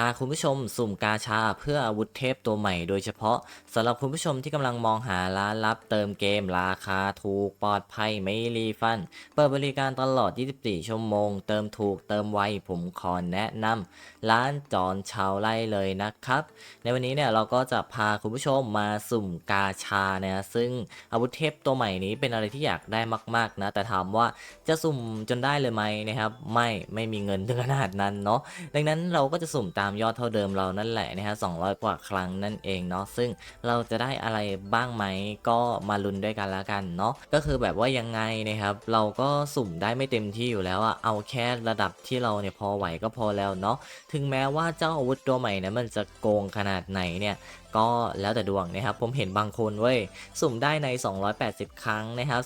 พาคุณผู้ชมสุ่มกาชาเพื่ออาวุธเทพตัวใหม่โดยเฉพาะสำหรับคุณผู้ชมที่กำลังมองหาร้านลับเติมเกมราคาถูกปลอดภัยไม่รีฟัน เปิดบริการตลอด 24 ชั่วโมง เติมถูกเติมไวผมขอแนะนำร้านจอนชาวไร่เลยนะครับ ในวันนี้เนี่ยเราก็จะพาคุณผู้ชมมาสุ่มกาชานะซึ่งอาวุธเทพตัวใหม่นี้เป็นอะไรที่อยากได้มากๆนะแต่ถามว่าจะสุ่มจนได้เลยไหมนะครับไม่ไม่มีเงินถึงขนาดนั้นเนาะดังนั้นเราก็จะสุ่มตามามยอดเท่าเดิมเรานั่นแหละนะฮะ200 กว่าครั้งนั่นเองเนาะซึ่งเราจะได้อะไรบ้างไหมก็มาลุ้นด้วยกันละกันเนาะก็คือแบบว่ายังไงนะครับเราก็สุ่มได้ไม่เต็มที่อยู่แล้วอะเอาแค่ระดับที่เราเนี่ยพอไหวก็พอแล้วเนาะถึงแม้ว่าเจ้าอาวุธตัวใหม่นี่มันจะโกงขนาดไหนเนี่ย ก็แล้วแต่ดวงนะครับ ผมเห็นบางคนเว้ยสุ่มได้ใน 280 ครั้งนะครับ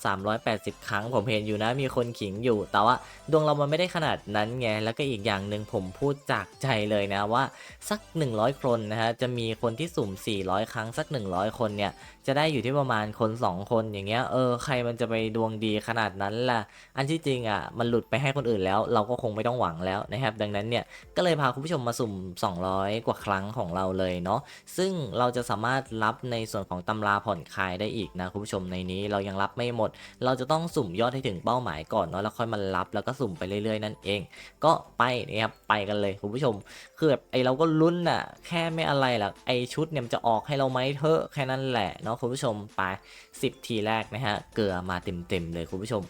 380 ครั้ง ผมเห็นอยู่นะมีคนขิงอยู่ แต่ว่าดวงเรามันไม่ได้ขนาดนั้นไงแล้วก็อีกอย่างหนึ่งผมพูดจากใจเลยนะว่าสัก 100 คนนะฮะจะมีคนที่สุ่ม 400 ครั้งสัก 100 คนเนี่ยจะได้อยู่ที่ประมาณคน 2 คนอย่างเงี้ยเออใครมันจะไปดวงดีขนาดนั้นล่ะ อันที่จริงอะมันหลุดไปให้คนอื่นแล้ว เราก็คงไม่ต้องหวังแล้วนะครับ ดังนั้นเนี่ยก็เลยพาคุณผู้ชมมาสุ่ม 200 กว่าครั้งของเราเลยเนาะซึ่งเราจะสามารถรับในส่วนของตำราผ่อนคลายได้อีกนะคุณผู้ชมในนี้เรายังรับไม่หมด เราจะต้องสุ่มยอดให้ถึงเป้าหมายก่อนเนาะแล้วค่อยมารับแล้วก็สุ่มไปเรื่อยๆนั่นเอง ก็ไปนะครับไปกันเลยคุณผู้ชม คือแบบไอเราก็ลุ้นน่ะแค่ไม่อะไรหรอกไอชุดเนี่ยจะออกให้เราไหมเถอะแค่นั้นแหละเนาะคุณผู้ชมไป 10 ทีแรกนะฮะเกลือมาเต็มๆเลยคุณผู้ชม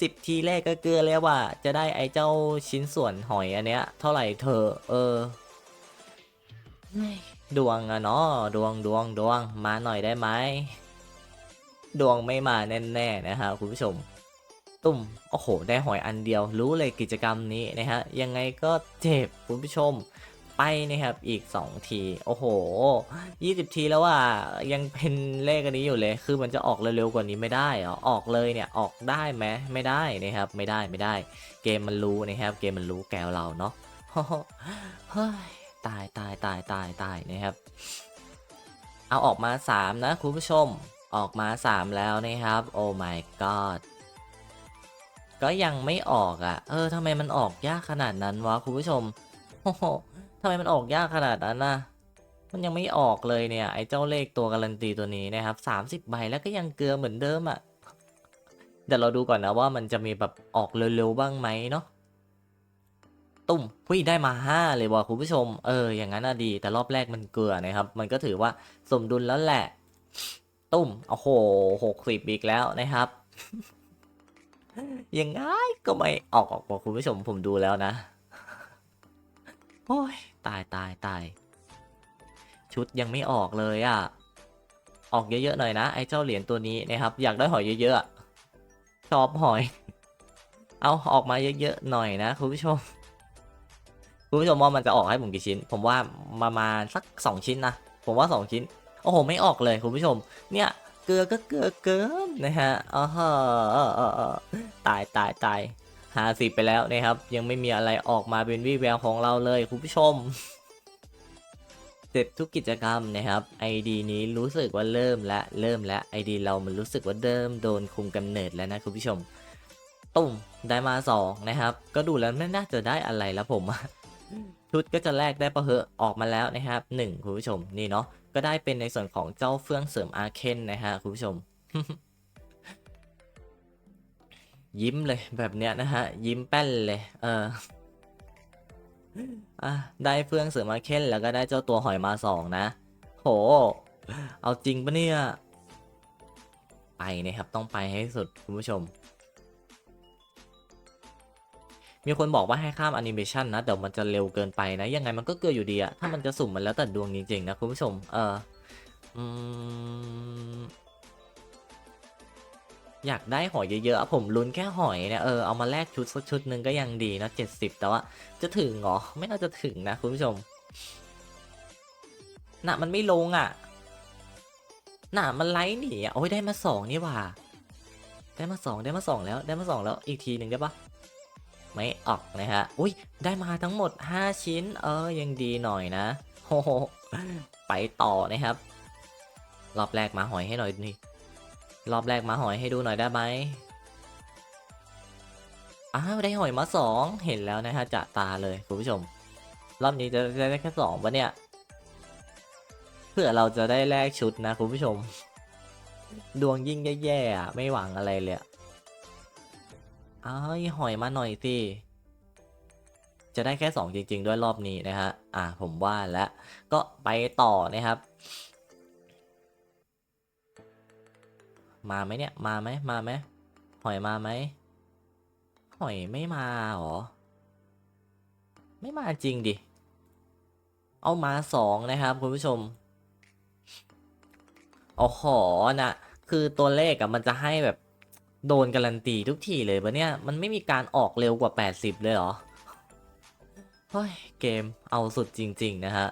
สิบทีแรกก็เกลือแล้วว่า จะได้ไอ้เจ้าชิ้นส่วนหอยอันเนี้ย เท่าไหร่เธอ เออ ดวงอะเนาะดวงดวงดวงมาหน่อยได้ไหมดวงไม่มาแน่ๆนะฮะคุณผู้ชม ตุ่มโอ้โห ได้หอยอันเดียว รู้เลยกิจกรรมนี้นะฮะ ยังไงก็เจ็บคุณผู้ชมไปนะครับอีก 2 ที โอ้โห 20 ทีแล้วว่ายังเป็นเลขอันนี้อยู่เลย คือมันจะออกเร็วๆกว่านี้ไม่ได้เหรอออกเลยเนี่ยออกได้ไหมไม่ได้นะครับไม่ได้ไม่ได้ เกมมันรู้นะครับเกมมันรู้แกวเราเนาะเฮ้ย ตายตายตายตายตายนะครับ เอาออกมา 3 นะ คุณผู้ชมออกมา 3 แล้วนะครับ โอ้ my god ก็ยังไม่ออกอะ่ะ เออทำไมมันออกยากขนาดนั้นวะคุณผู้ชมโอ้โหทำไมมันออกยากขนาดนั้นนะมันยังไม่ออกเลยเนี่ยไอ้เจ้าเลขตัวการันตีตัวนี้นะครับ 30 ใบแล้วก็ยังเกลือเหมือนเดิมอะ่ะเดี๋ยวเราดูก่อนนะว่ามันจะมีแบบออกเร็วๆบ้างไหมเนาะ ตุ่มหุยได้มา 5 เลยว่ะคุณผู้ชม เออ อย่างนั้นอะดี แต่รอบแรกมันเกลือนะครับ มันก็ถือว่าสมดุลแล้วแหละ ตุ่มโอ้โหหกสิบอีกแล้วนะครับ ยังไงก็ไม่ออกออกบอกคุณผู้ชมผมดูแล้วนะ โอ้ย ตายตายตาย ชุดยังไม่ออกเลยอะ่ะ ออกเยอะๆหน่อยนะ ไอ้เจ้าเหรียญตัวนี้นะครับ อยากได้หอยเยอะๆชอบหอย เอาออกมาเยอะๆหน่อยนะคุณผู้ชม คุณผู้ชมว่ามันจะออกให้ผมกี่ชิ้น ผมว่าประมาณสัก 2 ชิ้นนะ ผมว่า 2 ชิ้น โอ้โห ไม่ออกเลยคุณผู้ชม เนี่ย เกลือก็เกลือเกินนะฮะอ๋อฮะตายตายตายหาสิไปแล้วนะครับ ยังไม่มีอะไรออกมาเป็นวี่แววของเราเลยคุณผู้ชมเสร็จทุกกิจกรรมนะครับ ID นี้รู้สึกว่าเริ่มและเริ่มและ ID เรามันรู้สึกว่าเดิมโดนคุมกำเนิดแล้วนะคุณผู้ชม ตุ่มได้มาสองนะครับ ก็ดูแล้วไม่น่าจะได้อะไรแล้วผมอะ ชุดก็จะแลกได้ปะเหอะออกมาแล้วนะครับหนึ่งคุณผู้ชมนี่เนาะก็ได้เป็นในส่วนของเจ้าเฟื่องเสริมอาเคนนะฮะคุณผู้ชม ยิ้มเลยแบบเนี้ยนะฮะยิ้มแป้นเลย เออได้เฟื่องเสริมอาเคนแล้วก็ได้เจ้าตัวหอยมาสองนะโห เอาจริงปะเนี่ย ไปนะครับต้องไปให้สุดคุณผู้ชม มีคนบอกว่าให้ข้ามแอนิเมชันนะเดี๋ยวมันจะเร็วเกินไปนะ ยังไงมันก็เกลืออยู่ดีอะถ้ามันจะสุ่มมันแล้วแต่ดวงจริงๆนะคุณผู้ชม เอออืมอยากได้หอยเยอะๆ ผมลุ้นแค่หอยเนี่ยเออเอามาแลกชุดสักชุดหนึ่งก็ยังดีนะเจ็ดสิบแต่ว่าจะถึงเหรอ ไม่น่าจะถึงนะคุณผู้ชมน่ะมันไม่ลงอะน่ะมันไลท์หนีอะโอ้ยได้มาสองนี่ว่า ได้มาสองได้มาสองแล้วได้มาสองแล้วอีกทีหนึ่งได้ปะ ไม่ออกนะฮะ อุ้ยได้มาทั้งหมด 5 ชิ้น เออ ยังดีหน่อยนะโอ้โหไปต่อนะครับ รอบแรกมาหอยให้หน่อยนี่ รอบแรกมาหอยให้ดูหน่อยได้ไหมอ้าวได้หอยมาสองเห็นแล้วนะฮะจะตาเลยคุณผู้ชม รอบนี้จะได้แค่สองปะเนี่ย เพื่อเราจะได้แลกชุดนะคุณผู้ชม ดวงยิ่งแย่ๆไม่หวังอะไรเลยอะ เอ้ยหอยมาหน่อยสิจะได้แค่สองจริง ๆ ด้วยรอบนี้นะฮะ อะผมว่าแล้วก็ไปต่อนะครับ มาไหมเนี่ย มาไหมมาไหมหอยมาไหมหอยไม่มาหรอ ไม่มาจริงดิ เอามาสองนะครับคุณผู้ชมโอ้โหนะคือตัวเลขอะมันจะให้แบบ โดนการันตีทุกทีเลยปะเนี่ย มันไม่มีการออกเร็วกว่า 80 เลยเหรอ เฮ้ย เกมเอาสุดจริง ๆ นะฮะ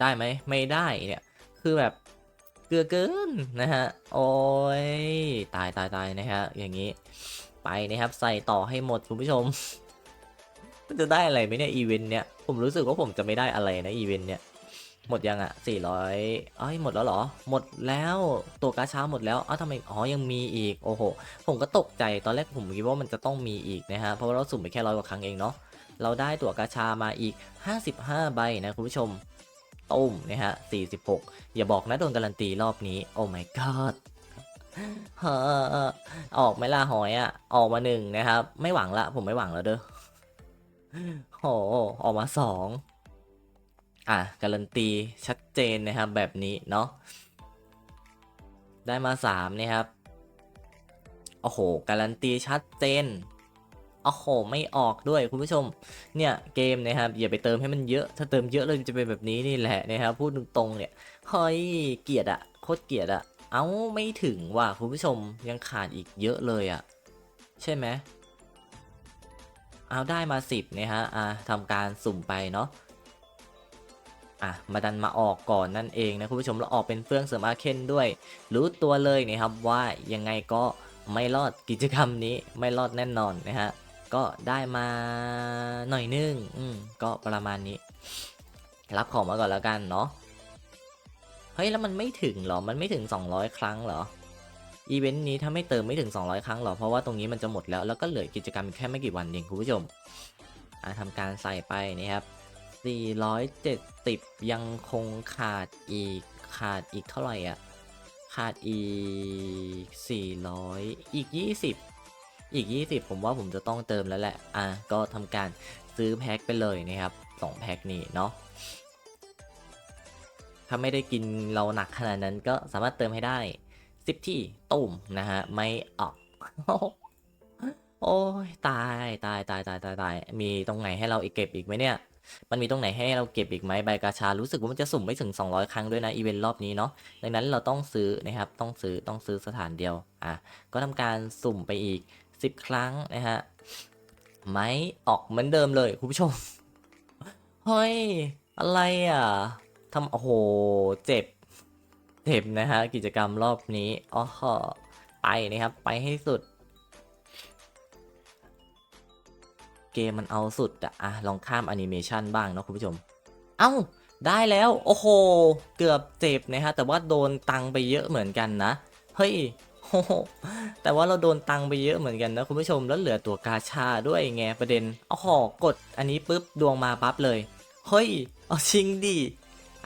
ได้ไหม ไม่ได้เนี่ย คือแบบเกลือเกินนะฮะ โอ้ย ตายตายตายนะฮะ อย่างนี้ ไปนะครับใส่ต่อให้หมดคุณผู้ชม มันจะได้อะไรไหมเนี่ยอีเวนต์เนี่ย ผมรู้สึกว่าผมจะไม่ได้อะไรนะอีเวนต์เนี่ย หมดยังอะ400เอ้ยหมดแล้วเหรอ หมดแล้วตัวกาช้าหมดแล้วอ้าวทำไมอ๋อยังมีอีกโอ้โห ผมก็ตกใจตอนแรกผมคิดว่ามันจะต้องมีอีกนะฮะเพราะว่าเราสุ่มไปแค่ร้อยกว่าครั้งเองเนาะเราได้ตั๋วกาชามาอีก 55 ใบนะคุณผู้ชมตุ้มนะฮะ 46 อย่าบอกนะโดนการันตีรอบนี้ โอ้ my god ฮ้ออกไหมล่ะหอยอะออกมาหนึ่งนะครับ ไม่หวังละ ผมไม่หวังแล้วเด้อโหออกมาสอง อะการันตีชัดเจนนะครับแบบนี้เนาะได้มาสามนะครับโอ้โหการันตีชัดเจนโอ้โหไม่ออกด้วยคุณผู้ชมเนี่ยเกมนะครับอย่าไปเติมให้มันเยอะ ถ้าเติมเยอะเลยจะเป็นแบบนี้นี่แหละนะครับพูดตรงๆเนี่ยเฮ้ยเกลียดอะโคตรเกลียดอะเอ้าไม่ถึงว่ะคุณผู้ชมยังขาดอีกเยอะเลยอะใช่ไหมเอาได้มาสิบนะฮะอะทำการสุ่มไปเนาะ อะมาดันมาออกก่อนนั่นเองนะคุณผู้ชมแล้วออกเป็นเฟื่องเสริมอาเคนด้วย รู้ตัวเลยนะครับว่ายังไงก็ไม่รอดกิจกรรมนี้ไม่รอดแน่นอนนะฮะก็ได้มาหน่อยนึงอืมก็ประมาณนี้ รับของมาก่อนแล้วกันเนาะเฮ้ยแล้วมันไม่ถึงเหรอมันไม่ถึง 200 ครั้งเหรออีเวนต์นี้ถ้าไม่เติมไม่ถึง 200 ครั้งหรอเพราะว่าตรงนี้มันจะหมดแล้วแล้วก็เหลือกิจกรรมแค่ไม่กี่วันเองคุณผู้ชมอะทำการใส่ไปนะครับ 470 ยังคงขาดอีกขาดอีกเท่าไหร่อะ ขาดอีก 400 อีก 20 อีก 20 ผมว่าผมจะต้องเติมแล้วแหละ อะ ก็ทำการซื้อแพ็คไปเลยนะครับ 2 แพ็คนี้เนาะถ้าไม่ได้กินเราหนักขนาดนั้นก็สามารถเติมให้ได้ 10 ที่ตุ่มนะฮะ ไม่ออกโอ้ยตายตายตายตายตายตายมีตรงไหนให้เราอีกเก็บอีกไหมเนี่ย มันมีตรงไหนให้เราเก็บอีกไหมใบกาชา รู้สึกว่ามันจะสุ่มไม่ถึง 200 ครั้งด้วยนะอีเวนต์รอบนี้เนาะ ดังนั้นเราต้องซื้อนะครับ ต้องซื้อ ต้องซื้อสถานเดียว อะ ก็ทำการสุ่มไปอีก 10 ครั้งนะฮะ ไม้ออกเหมือนเดิมเลยคุณผู้ชม เฮ้ย อะไรอะทำโอ้โห เจ็บ เจ็บนะฮะ กิจกรรมรอบนี้อ๋อไปนะครับ ไปให้สุด เกมมันเอาสุดอะอะลองข้ามแอนิเมชันบ้างเนาะคุณผู้ชม เอ้า ได้แล้ว โอ้โห เกือบเจ็บนะฮะ แต่ว่าโดนตังไปเยอะเหมือนกันนะ เฮ้ยโอ้โหแต่ว่าเราโดนตังไปเยอะเหมือนกันนะคุณผู้ชม แล้วเหลือตัวกาชาด้วยไงประเด็นอ๋อกดอันนี้ปุ๊บดวงมาปั๊บเลย เฮ้ย เอาจริงดิ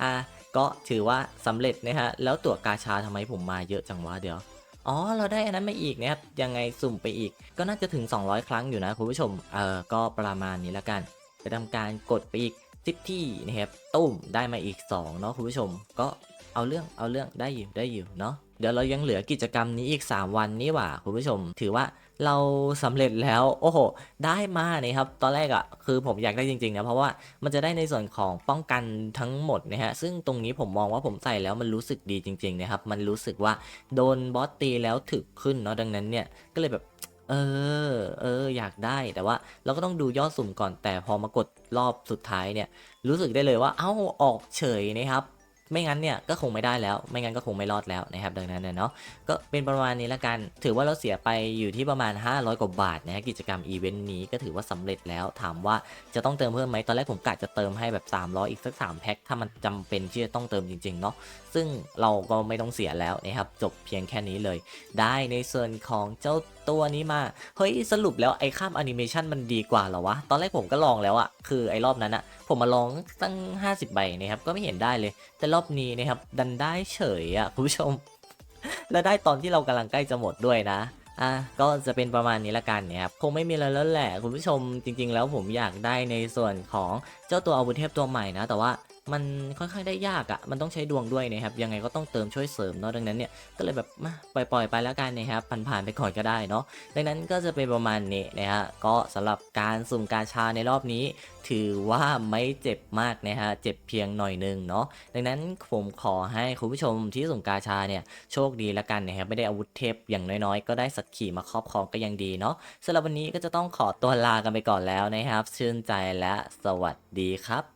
อะก็ถือว่าสำเร็จนะฮะ แล้วตัวกาชาทำไมผมมาเยอะจังวะเดี๋ยว อ๋อ เราได้อันนั้นมาอีกนะครับ ยังไงสุ่มไปอีก ก็น่าจะถึง 200 ครั้งอยู่นะคุณผู้ชม เออก็ประมาณนี้ละกัน ไปทำการกดไปอีกสิบที่นะครับ ตุ้มได้มาอีก2เนาะคุณผู้ชม ก็เอาเรื่อง เอาเรื่องได้อยู่ ได้อยู่เนาะ ดี๋ยวเรายังเหลือกิจกรรมนี้อีก 3 วันนี่หว่าคุณผู้ชม ถือว่าเราสำเร็จแล้วโอ้โห ได้มาเนี่ยครับ ตอนแรกอะ่ะคือผมอยากได้จริงๆนะเพราะว่ามันจะได้ในส่วนของป้องกันทั้งหมดนะฮะซึ่งตรงนี้ผมมองว่าผมใส่แล้วมันรู้สึกดีจริงๆนะครับมันรู้สึกว่าโดนบอสตีแล้วถึกขึ้นเนาะดังนั้นเนี่ยก็เลยแบบเออ เออ อยากได้ แต่ว่าเราก็ต้องดูยอดสุ่มก่อน แต่พอมากดรอบสุดท้ายเนี่ย รู้สึกได้เลยว่า เอ้า ออกเฉยนะครับ ไม่งั้นเนี่ยก็คงไม่ได้แล้ว ไม่งั้นก็คงไม่รอดแล้วนะครับดังนั้นเนาะก็เป็นประมาณนี้ละกัน ถือว่าเราเสียไปอยู่ที่ประมาณ 500 กว่าบาทนะฮะกิจกรรมอีเวนต์นี้ก็ถือว่าสำเร็จแล้วถามว่าจะต้องเติมเพิ่มไหมตอนแรกผมกะจะเติมให้แบบ 300 อีกสัก3แพ็คถ้ามันจำเป็นที่จะต้องเติมจริงๆเนาะซึ่งเราก็ไม่ต้องเสียแล้วนะครับจบเพียงแค่นี้เลย ได้ในส่วนของเจ้า ตัวนี้มา เฮ้ยสรุปแล้วไอ้ข้ามแอนิเมชันมันดีกว่าเหรอวะ ตอนแรกผมก็ลองแล้วอะคือไอ้รอบนั้นอะผมมาลองตั้ง 50 ใบนะครับ ก็ไม่เห็นได้เลย แต่รอบนี้นะครับ ดันได้เฉยอะคุณผู้ชม และได้ตอนที่เรากำลังใกล้จะหมดด้วยนะอะก็จะเป็นประมาณนี้ละกันเนี่ยครับคงไม่มีอะไรแล้วแหละคุณผู้ชมจริง ๆ แล้วผมอยากได้ในส่วนของเจ้าตัวอาวุธเทพตัวใหม่นะ แต่ว่า มันค่อนข้างได้ยากอะ่ะ มันต้องใช้ดวงด้วยนะครับ ยังไงก็ต้องเติมช่วยเสริมเนาะ ดังนั้นเนี่ย ก็เลยแบบมาปล่อยๆไปแล้วกันนะครับ ผ่านๆไปก่อนก็ได้เนาะ ดังนั้นก็จะเป็นประมาณนี้นะฮะ ก็สำหรับการสุ่มกาชาในรอบนี้ ถือว่าไม่เจ็บมากนะฮะ เจ็บเพียงหน่อยหนึงเนาะ ดังนั้นผมขอให้คุณผู้ชมที่สุ่มกาชาเนี่ย โชคดีแล้วกันนะครับ ไม่ได้อาวุธเทพอย่างน้อยๆ ก็ได้สัตว์ขี่มาครอบครองก็ยังดีเนาะสำหรับวันนี้ก็จะต้องขอตัวลากันไปก่อนแล้วนะครับ ชื่นใจและสวัสดีครับ